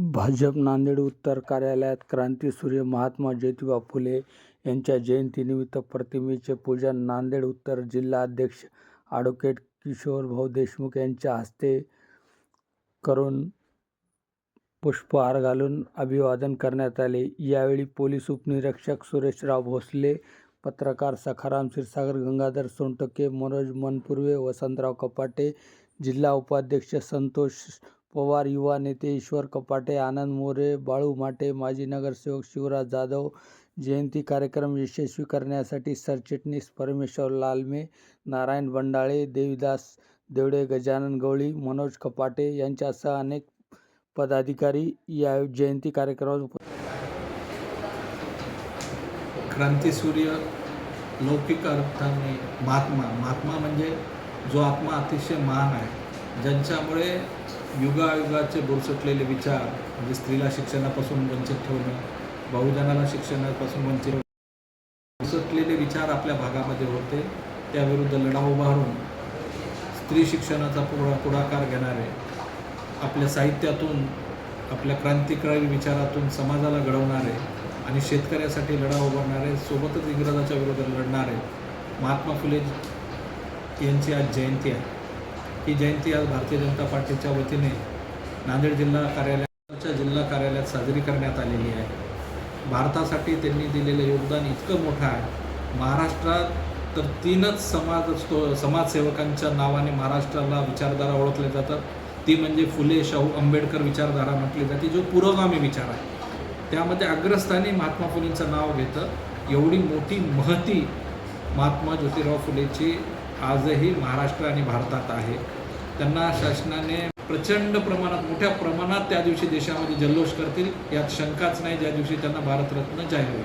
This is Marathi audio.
भाजप नांदेड उत्तर कार्यालयात क्रांतीसूर्य महात्मा ज्योतिबा फुले यांच्या जयंतीनिमित्त प्रतिमेचे पूजन नांदेड उत्तर जिल्हाध्यक्ष ॲडव्होकेट किशोरभाऊ देशमुख यांच्या हस्ते करून पुष्पहार घालून अभिवादन करण्यात आले. यावेळी पोलीस उपनिरीक्षक सुरेशराव भोसले पत्रकार सखाराम क्षीरसागर गंगाधर सोनटके मनोज मनपूर्वे वसंतराव कपाटे जिल्हा उपाध्यक्ष संतोष पवार युवा नेते ईश्वर कपाटे आनंद मोरे बाळू माटे माजी नगरसेवक शिवराज जाधव जयंती कार्यक्रम यशस्वी करण्यासाठी सरचिटणीस परमेश्वर लालमे नारायण बंडाळे देवीदास देवडे गजानन गवळी मनोज कपाटे यांच्यासह अनेक पदाधिकारी या जयंती कार्यक्रमात क्रांतीसूर्य लौकिक अर्थाने महात्मा. महात्मा म्हणजे जो आत्मा अतिशय महान आहे. ज्यांच्यामुळे युगायुगाचे बुरसटलेले विचार म्हणजे स्त्रीला शिक्षणापासून वंचित ठेवणं बहुजनाला शिक्षणापासून वंचित बुरसटलेले विचार आपल्या भागामध्ये होते. त्याविरुद्ध लढा उभारून स्त्री शिक्षणाचा पुढा पुढाकार घेणारे आपल्या साहित्यातून आपल्या क्रांतिकारी विचारातून समाजाला घडवणारे आणि शेतकऱ्यासाठी लढा उभारणारे सोबतच इंग्रजाच्या विरोधात लढणारे महात्मा फुले यांची आज जयंती आहे. ही जयंती आज भारतीय जनता पार्टीच्या वतीने नांदेड जिल्हा कार्यालयाच्या जिल्हा कार्यालयात साजरी करण्यात आलेली आहे. भारतासाठी त्यांनी दिलेलं योगदान इतकं मोठं आहे. महाराष्ट्रात तर तीनच समाज असतो समाजसेवकांच्या नावाने महाराष्ट्राला विचारधारा ओळखल्या जातात. ती म्हणजे फुले शाहू आंबेडकर विचारधारा म्हटली जाते जो पुरोगामी विचार आहे. त्यामध्ये अग्रस्थानी महात्मा फुलेंचं नाव घेतं. एवढी मोठी महती महात्मा ज्योतिराव फुलेची आजही महाराष्ट्र आणि भारतात आहे. त्यांना शासनाने प्रचंड प्रमाणात मोठ्या प्रमाणात त्या दिवशी देशामध्ये जल्लोष करतील. यात शंकाच नाही ज्या दिवशी त्यांना भारतरत्न जाहीर होईल.